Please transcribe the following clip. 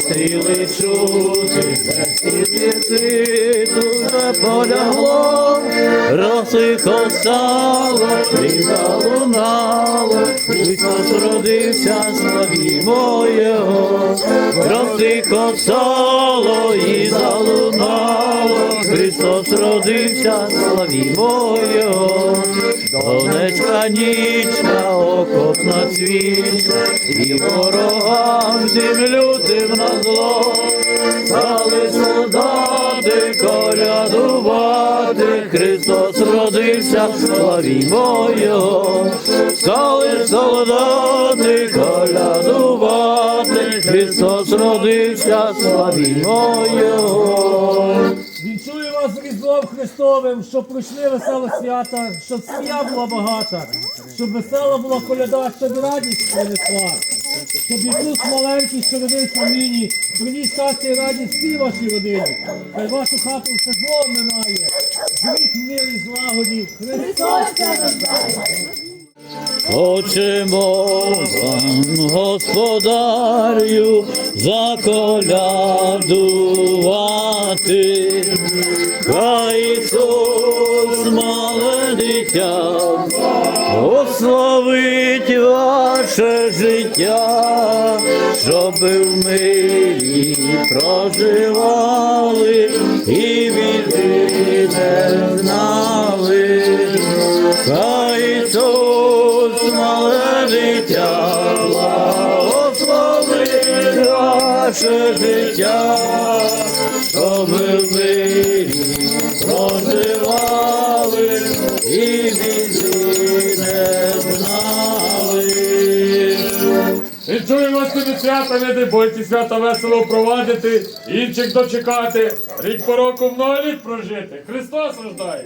сили чути, ти тут полягло, розсихосало, і залунало, Христос родився, славімо роси розсихосало і залунало, Христос родився, славімо Його, Донечка нічна, окопна свічка, і ворогам землю тим на зло, стали солдати колядувати, Христос родився, славімо Його, стали солдати колядувати, Христос родився, славімо Його. Вінчую вас з Христовим, щоб пройшли весело свята, щоб сім'я була багата, щоб весела була коляда, щоб радість принесла, щоб Ісус маленький, що родився в нині, приніс щастя і радість всій вашій родині. Хай вашу хату все зло минає, живіть в мирі, злагоді, Христос рождає. Хочемо вам, господарю, заколядувати, хай Ісус мале дитя, ославить ваше життя, щоб в мирі проживали і біди не знали. Хай Ісус мале дитя, благословить ваше життя, щоб ви в мирі проживали і біди не знали. Вінчуємо вас тобі свята, не дай свята весело впровадити, інших дочекати, рік по року много літ прожити. Христос рождає.